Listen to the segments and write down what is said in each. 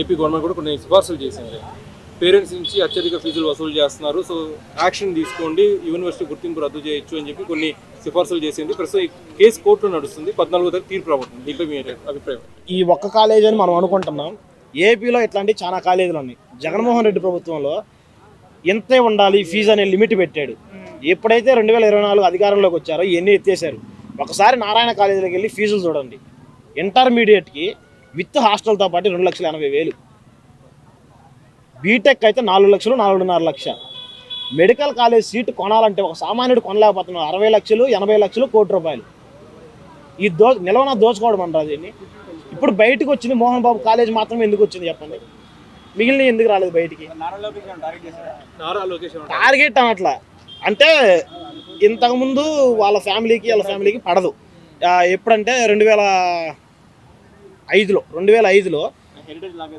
AP government కూడా కొన్ని సిఫార్సులు చేసింది. పేరెంట్స్ నుంచి అత్యధిక ఫీజులు వసూలు చేస్తున్నారు. సో యాక్షన్ తీసుకోండి యూనివర్సిటీ గుర్తింపు రద్దు చేయొచ్చు అని చెప్పి కొన్ని సిఫార్సులు చేసింది. ప్రస్తుతం కేసు కోర్టులో నడుస్తుంది. పద్నాలుగో తారీఖు తీర్పు రాబోతుంది. దీంట్లో మీ అభిప్రాయం? ఈ ఒక్క కాలేజ్ అని మనం అనుకుంటున్నాం. ఏపీలో ఇట్లాంటి చాలా కాలేజీలు ఉన్నాయి జగన్మోహన్ రెడ్డి ప్రభుత్వంలో ఎంతే ఉండాలి ఫీజు అనే లిమిట్ పెట్టాడు. ఎప్పుడైతే రెండు వేల ఇరవై నాలుగు అధికారంలోకి వచ్చారో ఇవన్నీ ఎత్తేసారు ఒకసారి నారాయణ కాలేజీలోకి వెళ్ళి ఫీజులు చూడండి. ఇంటర్మీడియట్కి విత్ హాస్టల్తో పాటు రెండు లక్షల ఎనభై వేలు. బీటెక్ అయితే నాలుగు లక్షలు నాలుగున్నర లక్ష. మెడికల్ కాలేజ్ సీటు కొనాలంటే ఒక సామాన్యుడు కొనలేకపోతున్నాడు. అరవై లక్షలు ఎనభై లక్షలు కోటి రూపాయలు. ఈ దో నిలవన దోచుకోవడం అంటారు దీన్ని ఇప్పుడు బయటకు వచ్చింది మోహన్ బాబు కాలేజ్ మాత్రమే ఎందుకు వచ్చింది చెప్పండి. మిగిలిన ఎందుకు రాలేదు బయటికి? టార్గెట్ అనట్లా అంటే ఇంతకుముందు వాళ్ళ ఫ్యామిలీకి వాళ్ళ ఫ్యామిలీకి పడదు. ఎప్పుడంటే రెండు వేల ఐదులో రెండు వేల ఐదులో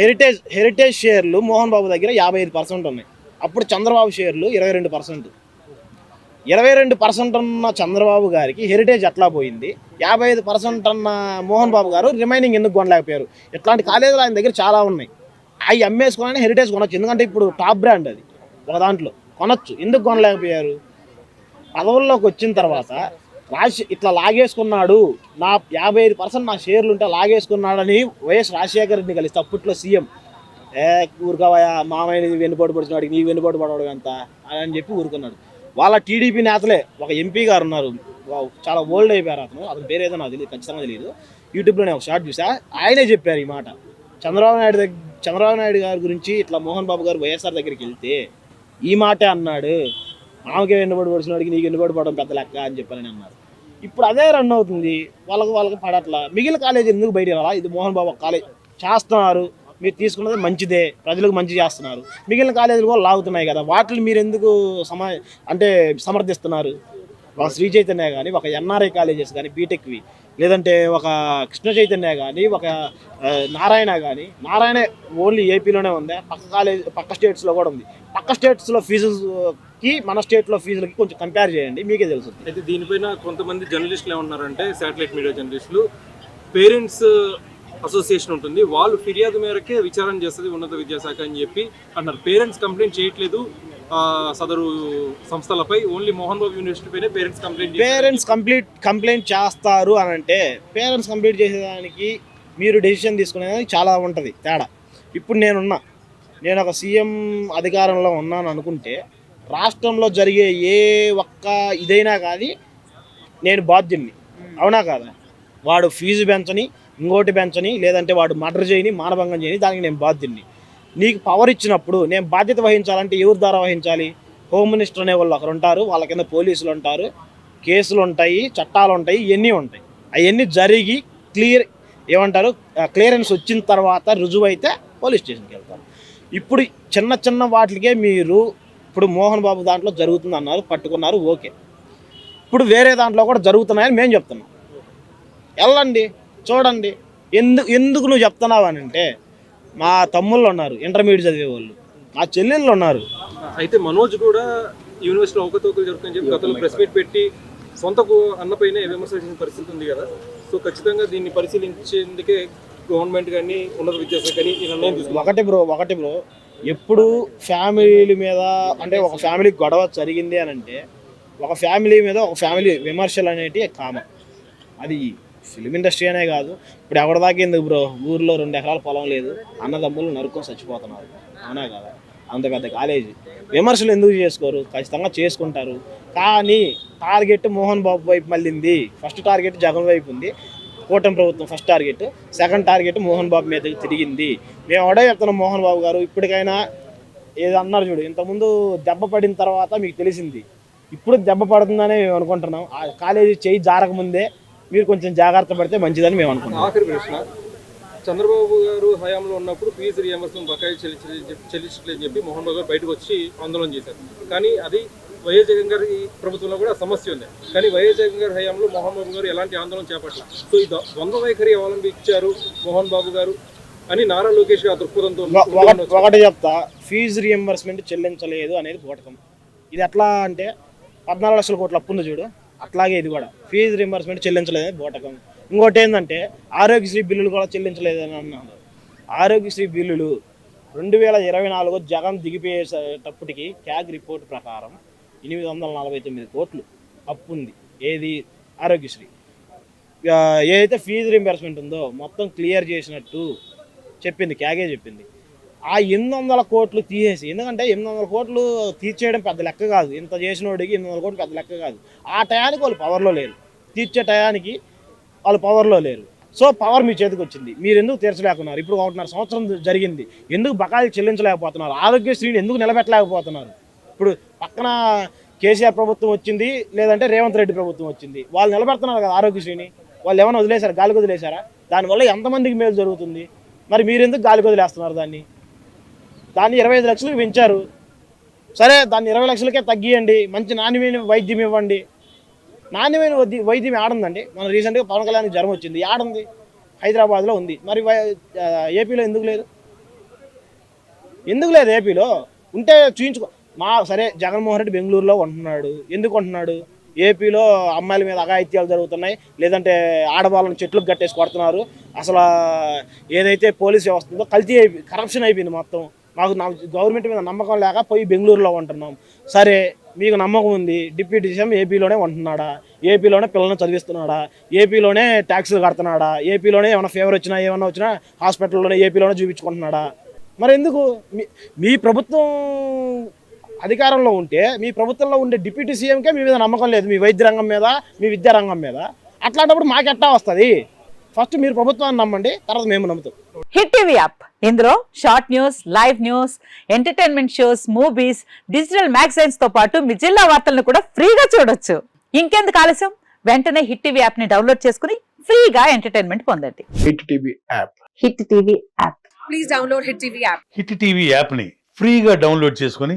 హెరిటేజ్ హెరిటేజ్ షేర్లు మోహన్ బాబు దగ్గర యాభై ఐదు పర్సెంట్ ఉన్నాయి. అప్పుడు చంద్రబాబు షేర్లు ఇరవై రెండు పర్సెంట్. ఇరవై రెండు పర్సెంట్ ఉన్న చంద్రబాబు గారికి హెరిటేజ్ ఎట్లా పోయింది? యాభై ఐదు పర్సెంట్ అన్న మోహన్ బాబు గారు రిమైనింగ్ ఎందుకు కొనలేకపోయారు? ఇట్లాంటి కాలేజీలు ఆయన దగ్గర చాలా ఉన్నాయి. అవి అమ్మేసుకొని హెరిటేజ్ కొనొచ్చు. ఎందుకంటే ఇప్పుడు టాప్ బ్రాండ్ అది. ఒక దాంట్లో కొనొచ్చు. ఎందుకు కొనలేకపోయారు? పదవుల్లోకి వచ్చిన తర్వాత రాజ ఇట్లా లాగేసుకున్నాడు. నా యాభై ఐదు పర్సెంట్ నా షేర్లు ఉంటే లాగేసుకున్నాడని వైఎస్ రాజశేఖర రెడ్డిని కలిస్తే అప్పట్లో సీఎం. ఏ ఊరుకోవయా మామయ్య వెన్నుపోటు పడుతున్నాడు వాడికి నీ వెన్నుపోటు పడవడం ఎంత అని చెప్పి ఊరుకున్నాడు. వాళ్ళ టీడీపీ నేతలే ఒక ఎంపీ గారు ఉన్నారు. వావ్, చాలా ఓల్డ్ అయిపోయారు అతను. అతను పేరు ఏదో నాకు తెలియదు ఖచ్చితంగా తెలియదు యూట్యూబ్లోనే ఒక షార్ట్ చూసా ఆయనే చెప్పారు ఈ మాట. చంద్రబాబు నాయుడు దగ్గర చంద్రబాబు నాయుడు గారి గురించి ఇట్లా మోహన్ బాబు గారు వైఎస్ఆర్ దగ్గరికి వెళ్తే ఈ మాటే అన్నాడు. ఆమెకే వెన్నుబడి పడిచినవాడికి నీకు వెన్నుబడి పడడం పెద్ద లెక్క అని చెప్పాలని అన్నారు. ఇప్పుడు అదే రన్ అవుతుంది. వాళ్ళకి వాళ్ళకి పడట్లా. మిగిలిన కాలేజీ ఎందుకు బయట రాలా? ఇది మోహన్ బాబు కాలేజ్ చేస్తున్నారు. మీరు తీసుకున్నది మంచిదే. ప్రజలకు మంచి చేస్తున్నారు. మిగిలిన కాలేజీలు కూడా లాగుతున్నాయి కదా. వాటిని మీరు ఎందుకు సమా అంటే సమర్థిస్తున్నారు? ఒక శ్రీ చైతన్య కానీ ఒక ఎన్ఆర్ఐ కాలేజెస్ కానీ బీటెక్వి లేదంటే ఒక కృష్ణ చైతన్య కానీ ఒక నారాయణ కానీ నారాయణ ఓన్లీ ఏపీలోనే ఉంది. పక్క కాలేజ్ పక్క స్టేట్స్లో కూడా ఉంది. పక్క స్టేట్స్లో ఫీజుకి మన స్టేట్లో ఫీజులకి కొంచెం కంపేర్ చేయండి. మీకే తెలుస్తుంది అయితే దీనిపైన కొంతమంది జర్నలిస్టులు ఏమన్నారంటే శాటిలైట్ మీడియా జర్నలిస్టులు పేరెంట్స్ అసోసియేషన్ ఉంటుంది. వాళ్ళు ఫిర్యాదు మేరకే విచారణ చేస్తుంది ఉన్నత విద్యాశాఖ అని చెప్పి అన్నారు పేరెంట్స్ కంప్లైంట్ చేయట్లేదు సదరు సంస్థలపై. ఓన్లీ మోహన్ బాబు యూనివర్సిటీ పైన parents complaint parents complete complaint చేస్తారు అని అంటే పేరెంట్స్ కంప్లీట్ చేసేదానికి మీరు డెసిషన్ తీసుకునేదానికి చాలా ఉంటుంది తేడా. ఇప్పుడు నేనున్నా. నేను ఒక సీఎం అధికారంలో ఉన్నాను అనుకుంటే రాష్ట్రంలో జరిగే ఏ ఒక్క ఇదైనా కానీ నేను బాధ్యుని అవునా కాదా? వాడు ఫీజు పెంచని ఇంకోటి పెంచని లేదంటే వాడు మర్డర్ చేయని మానభంగం చేయని దానికి నేను బాధ్యుని నీకు పవర్ ఇచ్చినప్పుడు నేను బాధ్యత వహించాలంటే ఎవరి ద్వారా వహించాలి? హోమ్ మినిస్టర్ అనే వాళ్ళు ఒకరు ఉంటారు వాళ్ళ కింద పోలీసులు ఉంటారు కేసులు ఉంటాయి చట్టాలు ఉంటాయి ఇవన్నీ ఉంటాయి. అవన్నీ జరిగి క్లియర్ ఏమంటారు? క్లియరెన్స్ వచ్చిన తర్వాత రుజువు అయితే పోలీస్ స్టేషన్కి వెళ్తారు. ఇప్పుడు చిన్న చిన్న వాటికే మీరు ఇప్పుడు మోహన్ బాబు దాంట్లో జరుగుతుంది అన్నారు పట్టుకున్నారు ఓకే. ఇప్పుడు వేరే దాంట్లో కూడా జరుగుతున్నాయని మేము చెప్తున్నాం. వెళ్ళండి చూడండి. ఎందుకు ఎందుకు నువ్వు చెప్తున్నావు అని అంటే మా తమ్ముళ్ళు ఉన్నారు ఇంటర్మీడియట్ చదివే వాళ్ళు. మా చెల్లెళ్ళు ఉన్నారు. అయితే మనోజ్ కూడా యూనివర్సిటీలో అవకతవకలు జరుగుతాయని చెప్పి గతంలో ప్రెస్ మీట్ పెట్టి సొంత అన్నపైనే విమర్శ చేసిన పరిస్థితి ఉంది కదా. సో ఖచ్చితంగా దీన్ని పరిశీలించేందుకే గవర్నమెంట్ కానీ ఉన్నత విద్యాశాఖ కానీ ఒకటి బ్రో ఒకటి బ్రో. ఎప్పుడు ఫ్యామిలీల మీద అంటే ఒక ఫ్యామిలీ గొడవ జరిగింది అని అంటే ఒక ఫ్యామిలీ మీద ఒక ఫ్యామిలీ విమర్శలు అనేటివి కామన్ అది ఫిలిం ఇండస్ట్రీ అనే కాదు. ఇప్పుడు ఎవరి దాకా ఎందుకు బ్రో? ఊర్లో రెండు ఎకరాల పొలం లేదు. అన్నదమ్ములు నరుక్కొని చచ్చిపోతున్నారు. అవునా కదా? అంత పెద్ద కాలేజీ విమర్శలు ఎందుకు చేసుకోరు? ఖచ్చితంగా చేసుకుంటారు. కానీ టార్గెట్ మోహన్ బాబు వైపు మళ్ళీంది. ఫస్ట్ టార్గెట్ జగన్ వైపు ఉంది. కూటమి ప్రభుత్వం first target second target Mohan Babu మీదకి తిరిగింది. మేము ఒకటే చెప్తున్నాం మోహన్ బాబు గారు ఇప్పటికైనా ఏదో అన్నారు చూడు. ఇంతకుముందు దెబ్బ పడిన తర్వాత మీకు తెలిసింది. ఇప్పుడు దెబ్బ పడుతుందనే మేము అనుకుంటున్నాం. ఆ కాలేజీ చేయి జారకముందే మీరు కొంచెం జాగ్రత్త పడితే మంచిదని మేము అనుకుంటున్నాం. ఆఖరి ప్రశ్న. చంద్రబాబు గారు హయాంలో ఉన్నప్పుడు ఫీజు రియంబర్స్మెంట్ బకాయి చెల్లించలేదని చెప్పి మోహన్ బాబు గారు బయటకు వచ్చి ఆందోళన చేశారు. కానీ అది వైఎస్ జగన్ గారి ప్రభుత్వంలో కూడా సమస్య ఉంది. కానీ వైఎస్ జగన్ గారి హయాంలో మోహన్ బాబు గారు ఎలాంటి ఆందోళన చేపట్ల? సో ఈ ద్వ- ద్వంద్వ వైఖరి అవలంబించారు మోహన్ బాబు గారు అని నారా లోకేష్ గారు దృక్పథంతో ఒక- ఒకటి చెప్తా. ఫీజు రియంబర్స్మెంట్ చెల్లించలేదు అనేది బోటకం ఇది ఎట్లా అంటే పద్నాలుగు లక్షల కోట్ల అప్పు ఉంది చూడు. అట్లాగే ఇది కూడా. ఫీజు రియంబర్స్మెంట్ చెల్లించలేదు అనేది బోటకం ఇంకోటి ఏంటంటే ఆరోగ్యశ్రీ బిల్లులు కూడా చెల్లించలేదని అన్నారు. ఆరోగ్యశ్రీ బిల్లులు రెండు వేల ఇరవై నాలుగు జగన్ దిగిపోయేటప్పటికి క్యాగ్ రిపోర్ట్ ప్రకారం ఎనిమిది వందల నలభై తొమ్మిది కోట్లు అప్పు ఉంది. ఏది? ఆరోగ్యశ్రీ. ఏదైతే ఫీజు రింబర్స్మెంట్ ఉందో మొత్తం క్లియర్ చేసినట్టు చెప్పింది క్యాగే చెప్పింది. ఆ ఎనిమిది వందల కోట్లు తీసేసి ఎందుకంటే ఎనిమిది వందల కోట్లు తీర్చేయడం పెద్ద లెక్క కాదు. ఇంత చేసినోడికి ఎనిమిది వందల కోట్లు పెద్ద లెక్క కాదు. ఆ టయానికి వాళ్ళు పవర్లో లేరు. తీర్చే టయానికి వాళ్ళు పవర్లో లేరు. సో పవర్ మీ చేతికి వచ్చింది. మీరు ఎందుకు తీర్చలేకున్నారు? ఇప్పుడు ఒకటిన్నర సంవత్సరం జరిగింది. ఎందుకు బకాయిలు చెల్లించలేకపోతున్నారు? ఆరోగ్యశ్రీని ఎందుకు నిలబెట్టలేకపోతున్నారు? ఇప్పుడు పక్కన కేసీఆర్ ప్రభుత్వం వచ్చింది లేదంటే రేవంత్ రెడ్డి ప్రభుత్వం వచ్చింది. వాళ్ళు నిలబెడుతున్నారు కదా ఆరోగ్యశ్రీని. వాళ్ళు ఏమైనా వదిలేశారు? గాలికి వదిలేశారా? దానివల్ల ఎంతమందికి మేలు జరుగుతుంది? మరి మీరు ఎందుకు గాలికి వదిలేస్తున్నారు దాన్ని? దాన్ని ఇరవై ఐదు లక్షలకు పెంచారు. సరే దాన్ని ఇరవై లక్షలకే తగ్గియండి. మంచి నాణ్యమైన వైద్యం ఇవ్వండి. నాణ్యమైన వైద్య వైద్యం ఆడుందండి మన రీసెంట్గా పవన్ కళ్యాణ్ జ్వరం వచ్చింది. ఆడుంది హైదరాబాద్లో ఉంది. మరి వై- ఏపీలో ఎందుకు లేదు? ఎందుకు లేదు ఏపీలో? ఉంటే చూయించుకో. మా సరే జగన్మోహన్ రెడ్డి బెంగళూరులో ఉంటున్నాడు. ఎందుకు ఉంటున్నాడు? ఏపీలో అమ్మాయిల మీద అఘాయిత్యాలు జరుగుతున్నాయి. లేదంటే ఆడవాళ్ళని చెట్లకు కట్టేసి కొడుతున్నారు. అసలు ఏదైతే పోలీస్ వ్యవస్థ ఉందో కల్తీ అయిపోయి కరప్షన్ అయిపోయింది మొత్తం. మాకు నా గవర్నమెంట్ మీద నమ్మకం లేక పోయి బెంగళూరులో ఉంటున్నాం. సరే మీకు నమ్మకం ఉంది. Deputy CM ఏపీలోనే ఉంటున్నాడా? ఏపీలోనే పిల్లల్ని చదివిస్తున్నాడా? ఏపీలోనే ట్యాక్సులు కడుతున్నాడా? ఏపీలోనే ఏమైనా ఫేవర్ వచ్చినా ఏమైనా వచ్చినా హాస్పిటల్లోనే ఏపీలోనే చూపించుకుంటున్నాడా? మరి ఎందుకు మీ మీ ప్రభుత్వం అధికారంలో ఉంటే మీ ప్రభుత్వంలో ఉండే డిప్యూటీ సీఎంకే మీ మీద నమ్మకం లేదు మీ వైద్య రంగం మీద మీ విద్యా రంగం మీద. అట్లాంటప్పుడు మాకెట్టా వస్తుంది? ఫస్ట్ మీరు ప్రభుత్వాన్ని నమ్మండి తర్వాత మేము నమ్ముతాం. Hit TV app. ఇందులో short news live news entertainment shows movies digital మ్యాగజైన్స్తో పాటు మీ జిల్లా వార్తలను కూడా ఫ్రీగా చూడొచ్చు. ఇంకెందుకు ఆలస్యం? వెంటనే హిట్ టీవీ యాప్ని డౌన్లోడ్ చేసుకుని ఫ్రీగా ఎంటర్టైన్మెంట్ పొందండి. Hit TV app. Hit TV app. Please download Hit TV app. Hit TV యాప్ని ఫ్రీగా డౌన్లోడ్ చేసుకొని